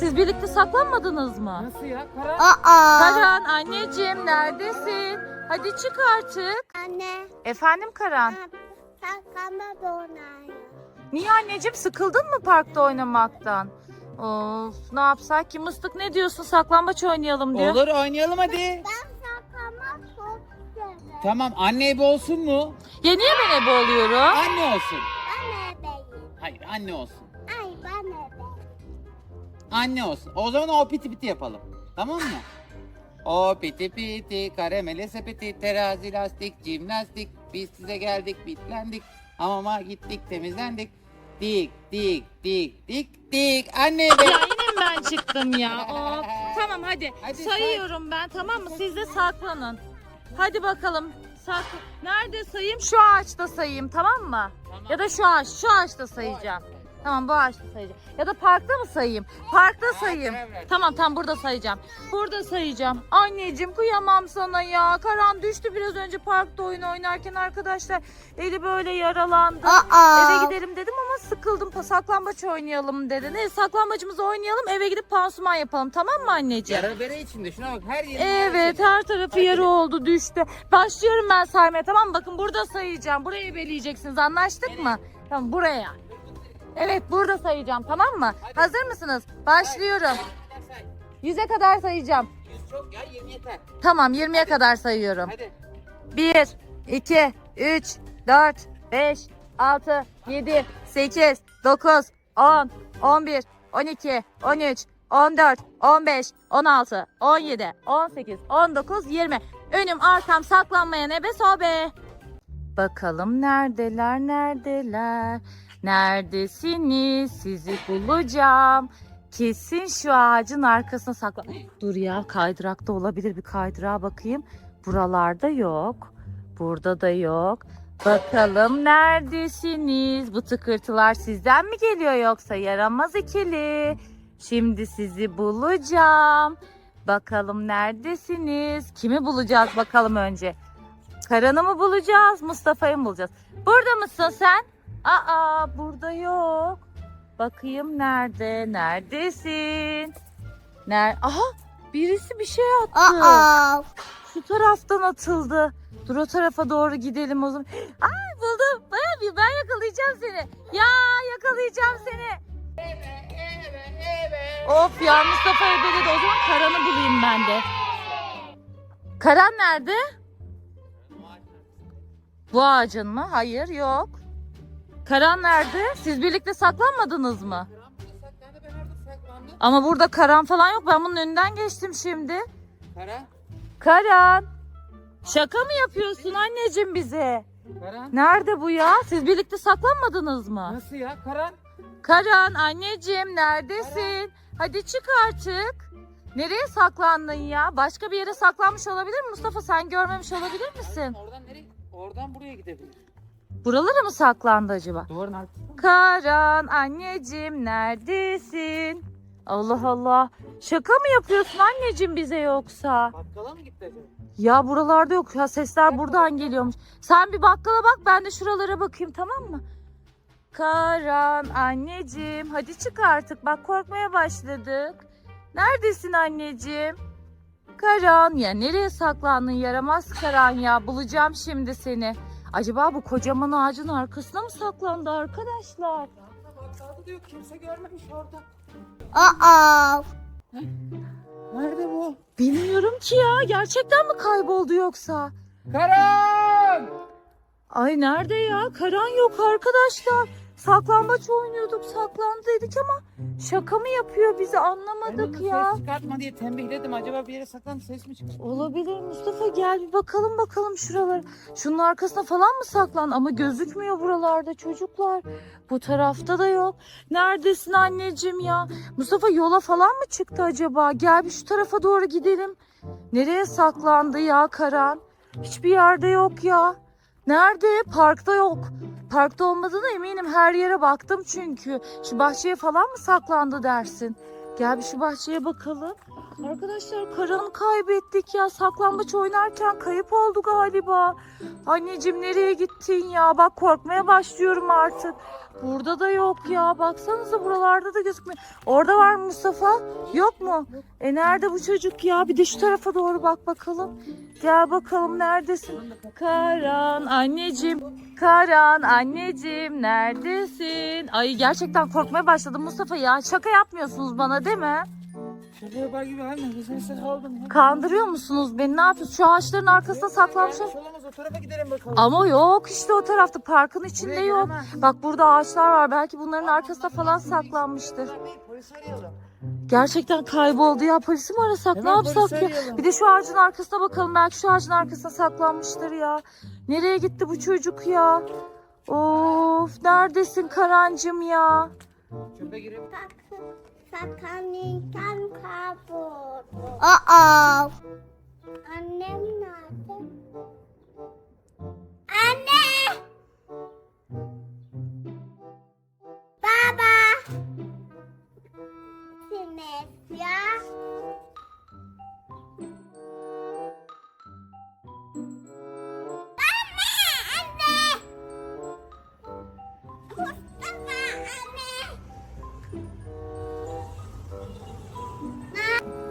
Siz birlikte saklanmadınız mı? Nasıl ya? Karan. Aa. Karan anneciğim neredesin? Hadi çık artık. Anne. Efendim Karan. Saklanma donayım. Niye anneciğim sıkıldın mı parkta oynamaktan? Of ne yapsak ki mıstık ne diyorsun saklambaç oynayalım diyor. Olur oynayalım hadi. Ben saklanmak çok severim. Tamam anne ebe olsun mu? Ya niye ben ebe oluyorum? Anne olsun. Ben ebeyim. Hayır anne olsun. Anne olsun. O zaman o piti piti yapalım. Tamam mı? O piti piti, karamele sepeti, terazi lastik, jimnastik. Biz size geldik, bitlendik. Hamama gittik, temizlendik. Dik, dik, dik, dik, dik. Anne be. Ya yine mi ben çıktım ya? Of. Tamam hadi. Hadi Sayıyorum ben tamam mı? Siz de saklanın. Hadi bakalım. Sak Nerede sayayım? Şu ağaçta sayayım tamam mı? Ya da şu ağaç, şu ağaçta sayacağım. Tamam bu ağaçta sayacağım. Ya da parkta mı sayayım? Parkta sayayım. ver. Tamam tamam burada sayacağım. Burada sayacağım. Anneciğim kıyamam sana ya. Karan düştü biraz önce parkta oyun oynarken arkadaşlar. Eli böyle yaralandı. Aa. Eve gidelim dedim ama sıkıldım. Pa- Saklambaç oynayalım dedi. Ne saklambacımızı oynayalım eve gidip pansuman yapalım tamam mı anneciğim? Yara bere içinde şuna bak her yeri. Evet her tarafı yarı oldu düştü. Başlıyorum ben saymaya tamam mı? Bakın burada sayacağım. Burayı belirleyeceksiniz anlaştık mı? Tamam buraya. Evet burada sayacağım tamam mı? Hazır mısınız? Başlıyorum. Yüze kadar sayacağım. Yüz çok ya 20 yeter. Tamam 20'ye kadar sayıyorum. Hadi. 1, 2, 3, 4, 5, 6, 7, 8, 9, 10, 11, 12, 13, 14, 15, 16, 17, 18, 19, 20. Önüm arkam saklanmayan ebe sobe. Bakalım neredeler neredeler. Neredesiniz sizi bulacağım. Kesin şu ağacın arkasına saklan. Dur ya kaydırakta olabilir bir kaydırağa bakayım. Buralarda yok. Burada da yok. Bakalım neredesiniz? Bu tıkırtılar sizden mi geliyor yoksa yaramaz ikili? Şimdi sizi bulacağım. Bakalım neredesiniz? Kimi bulacağız bakalım önce? Karan'ı mı bulacağız? Mustafa'yı mı bulacağız? Burada mısın sen? Aa burada yok. Bakayım nerede? Neredesin? Ner Aha birisi bir şey attı. Aa. Şu taraftan atıldı. Dur o tarafa doğru gidelim o zaman. Ay buldum. Ben, ben yakalayacağım seni. Ya yakalayacağım seni. Of ya Mustafa ebeledi. O zaman Karan'ı bulayım ben de. Karan nerede? Bu ağacın mı? Hayır yok. Karan nerede? Siz birlikte saklanmadınız mı? Karan burada saklandı ben orada saklandım. Ama burada Karan falan yok. Ben bunun önünden geçtim şimdi. Karan. Karan. Şaka mı yapıyorsun anneciğim bize? Karan. Nerede bu ya? Siz birlikte saklanmadınız mı? Nasıl ya Karan? Karan anneciğim neredesin? Hadi çık artık. Nereye saklandın ya? Başka bir yere saklanmış olabilir mi Mustafa? Sen görmemiş olabilir misin? Oradan nereye? Oradan buraya gidebilir. Buralara mı saklandı acaba? Duvarın arkasında. Karan anneciğim neredesin? Allah Allah. Şaka mı yapıyorsun anneciğim bize yoksa? Bakkala mı gitti acaba? Ya buralarda yok ya sesler buradan geliyormuş. Sen bir bakkala bak ben de şuralara bakayım tamam mı? Karan anneciğim hadi çık artık bak korkmaya başladık. Neredesin anneciğim? Karan ya nereye saklandın yaramaz Karan ya bulacağım şimdi seni. Acaba bu kocaman ağacın arkasına mı saklandı arkadaşlar? Bakkalda diyor kimse görmemiş orada. Aa. Nerede bu? Bilmiyorum ki ya gerçekten mi kayboldu yoksa? Karan! Ay nerede ya? Karan yok arkadaşlar. Saklambaç oynuyorduk saklandı dedik ama şaka mı yapıyor bizi Ben anlamadık onu ya. Ses çıkartma diye tembihledim. Acaba bir yere saklandı ses mi çıkar? Olabilir Mustafa gel bir bakalım bakalım şuralara. Şunun arkasına falan mı saklan? Ama gözükmüyor buralarda çocuklar. Bu tarafta da yok. Neredesin anneciğim ya? Mustafa yola falan mı çıktı acaba? Gel bir şu tarafa doğru gidelim. Nereye saklandı ya Karan? Hiçbir yerde yok ya. Nerede? Parkta yok. Parkta olmadığına eminim her yere baktım çünkü. Şu bahçeye falan mı saklandı dersin? Gel bir şu bahçeye bakalım. Arkadaşlar Karan'ı kaybettik ya. Saklambaç oynarken kayıp oldu galiba. Anneciğim nereye gittin ya? Bak korkmaya başlıyorum artık. Burada da yok ya. Baksanıza buralarda da gözükmüyor. Orada var mı Mustafa? Yok mu? E nerede bu çocuk ya? Bir de şu tarafa doğru bak bakalım. Gel bakalım neredesin? Karan anneciğim. Karan anneciğim neredesin? Ay gerçekten korkmaya başladım Mustafa ya. Şaka yapmıyorsunuz bana değil mi? Şaka yapar gibi anne. Sessiz kaldım. Kandırıyor musunuz beni? Ne yapıyorsunuz? Şu ağaçların arkasına saklanmışım. Olamaz o tarafa gidelim bakalım. Ama yok işte o tarafta parkın içinde Buraya yok. Bak burada ağaçlar var. Belki bunların arkasında falan saklanmıştır. Bunlar değil, Polisi arayalım. Gerçekten kayboldu ya. Polisi mi arasak? ne Hemen yapsak polisi ya? arayalım. Bir de şu ağacın arkasına bakalım. Belki şu ağacın arkasına saklanmıştır ya. Nereye gitti bu çocuk ya? Of neredesin Karancım ya? Çöpe girip Sakanlıktan kayboldu. Aa. Annem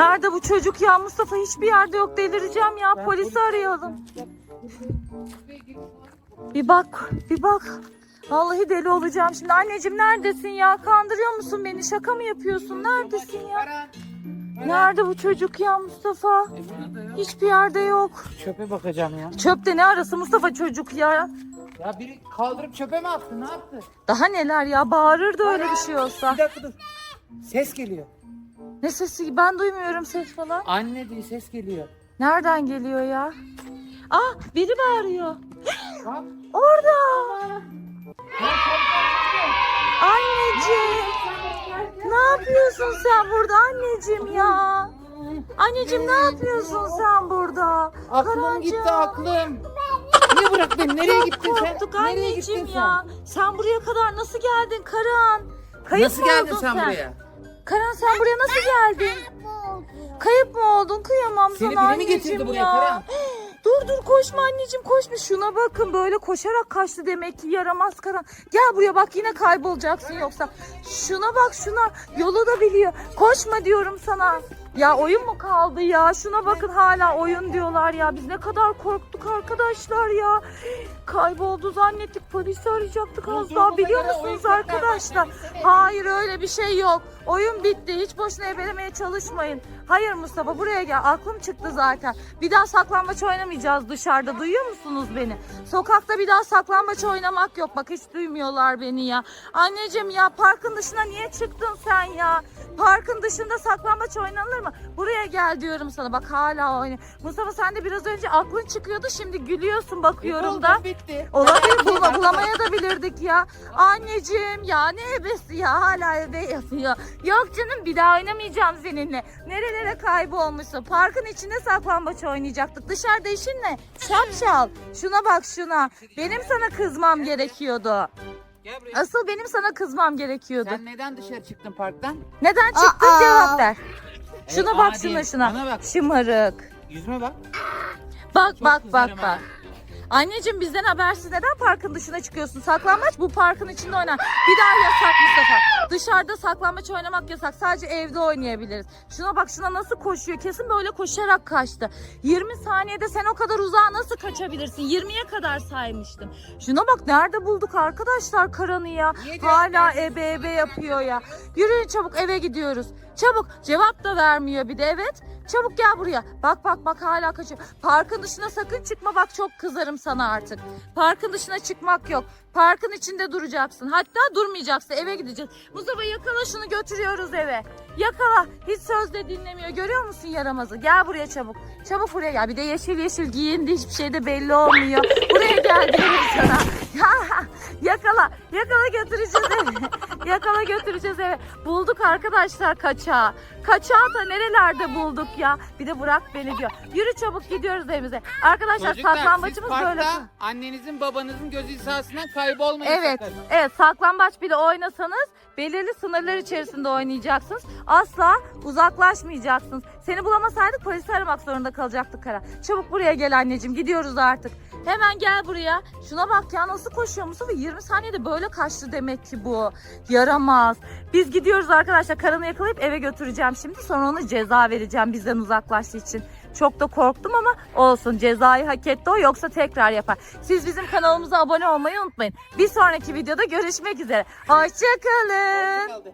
Nerede bu çocuk ya? Mustafa hiçbir yerde yok. Delireceğim ya. Ben Polisi polis- arayalım. Bir bak, bir bak. Vallahi deli olacağım şimdi. Anneciğim neredesin ya? Kandırıyor musun beni? Şaka mı yapıyorsun? Neredesin ya? Nerede bu çocuk ya Mustafa? Hiçbir yerde yok. Çöpe bakacağım ya. Çöpte ne arası Mustafa çocuk ya? Ya biri kaldırıp çöpe mi attı? Ne yaptı? Daha neler ya? Bağırırdı öyle bir şey olsa. Bir dakika dur. Ses geliyor. Ne sesi? Ben duymuyorum ses falan. Anne diye ses geliyor. Nereden geliyor ya? Ah biri bağırıyor. Bak. Orada. Anneciğim. Ne yapıyorsun sen burada anneciğim ya? Anneciğim ne yapıyorsun sen burada? Aklım Karancığım. gitti aklım. Niye bırak beni? Nereye Çok gittin sen? korktuk Nereye anneciğim gittin ya. Sen buraya kadar nasıl geldin Karan? Kayıp Nasıl mı geldin oldun sen buraya? Karan sen buraya nasıl geldin? Kayıp mı oldun? Kıyamam Seni sana biri mi getirdi anneciğim buraya ya. Karan? Dur dur koşma anneciğim koşma. Şuna bakın böyle koşarak kaçtı demek ki yaramaz Karan. Gel buraya bak yine kaybolacaksın yoksa. Şuna bak şuna yolu da biliyor. Koşma diyorum sana. Ya oyun mu kaldı ya? Şuna bakın hala oyun diyorlar ya. Biz ne kadar korktuk arkadaşlar ya. Kayboldu zannettik. Polisi arayacaktık az daha biliyor musunuz arkadaşlar? Hayır öyle bir şey yok. Oyun bitti. Hiç boşuna ebelemeye çalışmayın. Hayır Mustafa buraya gel. Aklım çıktı zaten. Bir daha saklambaç oynamayacağız dışarıda. Duyuyor musunuz beni? Sokakta bir daha saklambaç oynamak yok. Bak hiç duymuyorlar beni ya. Anneciğim ya parkın dışına niye çıktın sen ya? Parkın dışında saklambaç oynanır mı? Buraya gel diyorum sana. Bak hala oynuyor. Mustafa sen de biraz önce aklın çıkıyordu. Şimdi gülüyorsun bakıyorum da. Buldum, bitti. Olabilir bulma, bulamaya da bilirdik ya. Anneciğim ya ne ebesi ya hala ebe yapıyor. Yok canım bir daha oynamayacağım seninle. Nerelere kaybolmuşsun. Parkın içinde saklambaç oynayacaktık. Dışarıda işin ne? Şapşal. Şuna bak şuna. Benim sana kızmam gerekiyordu. Gel buraya. Asıl benim sana kızmam gerekiyordu. Sen neden dışarı çıktın parktan? Neden çıktın Aa. cevap ver. Şuna Ey bak adi, şuna şuna. bana bak. Şımarık. Yüzüme bak. Bak Çok bak bak kızarım bak. Anneciğim bizden habersiz neden parkın dışına çıkıyorsun? Saklanmaç bu parkın içinde oynar. Bir daha yasak Mustafa. Dışarıda saklanmaç oynamak yasak. Sadece evde oynayabiliriz. Şuna bak şuna nasıl koşuyor. Kesin böyle koşarak kaçtı. 20 saniyede sen o kadar uzağa nasıl kaçabilirsin? 20'ye kadar saymıştım. Şuna bak nerede bulduk arkadaşlar Karan'ı ya. Hala ebe ebe yapıyor ya. Yürüyün çabuk eve gidiyoruz. Çabuk cevap da vermiyor bir de evet. Çabuk gel buraya. Bak bak bak hala kaçıyor. Parkın dışına sakın çıkma bak çok kızarım sana artık. Parkın dışına çıkmak yok. Parkın içinde duracaksın. Hatta durmayacaksın eve gideceğiz. Mustafa yakala şunu götürüyoruz eve. Yakala. Hiç söz de dinlemiyor. Görüyor musun yaramazı? Gel buraya çabuk. Çabuk buraya gel. Bir de yeşil yeşil giyindi. Hiçbir şey de belli olmuyor. Buraya gel diyorum sana. yakala. Yakala götüreceğiz eve. yakala götüreceğiz eve. Bulduk arkadaşlar kaçağı. Kaçağı da nerelerde bulduk ya. Bir de bırak beni diyor. Yürü çabuk gidiyoruz evimize. Arkadaşlar Çocuklar siz saklambaçımız parkta böyle. annenizin babanızın gözü hizasından kaybolmayın Evet, sakın. evet saklambaç bile oynasanız belirli sınırlar içerisinde oynayacaksınız. Asla uzaklaşmayacaksınız. Seni bulamasaydık polisi aramak zorunda kalacaktık Kara. Çabuk buraya gel anneciğim gidiyoruz artık. Hemen gel buraya. Şuna bak ya nasıl koşuyor Mustafa 20 saniyede böyle kaçtı demek ki bu. Yaramaz. Biz gidiyoruz arkadaşlar. Karan'ı yakalayıp eve götüreceğim şimdi. Sonra ona ceza vereceğim bizden uzaklaştığı için. Çok da korktum ama olsun cezayı hak etti o yoksa tekrar yapar. Siz bizim kanalımıza abone olmayı unutmayın. Bir sonraki videoda görüşmek üzere. Hoşçakalın. Kaldı.